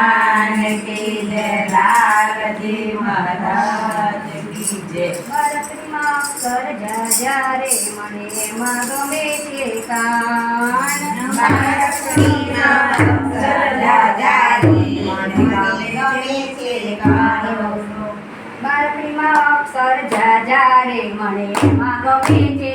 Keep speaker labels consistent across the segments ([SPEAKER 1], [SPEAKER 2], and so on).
[SPEAKER 1] ભગવાન કી જય લાલજી મહારાજ કી જય
[SPEAKER 2] ભારતમાં અક્ષર જા રે મને માં ગમે છે કાન.
[SPEAKER 1] ભારતની નામ સરજાજારી મને ગમે છે કાનો
[SPEAKER 2] ભારતમાં અક્ષર જા રે મને એમાં ગમે છે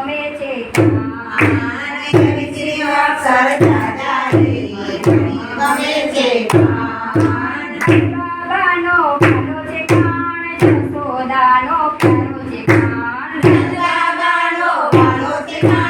[SPEAKER 2] ગમે છે. બાબાનો ભાલો છે કાન જસોદાનો પ્યારો છે. કાન એની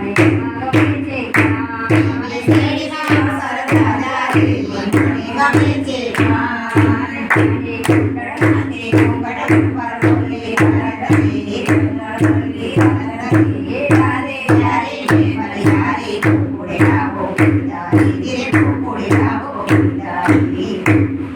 [SPEAKER 1] Daddy.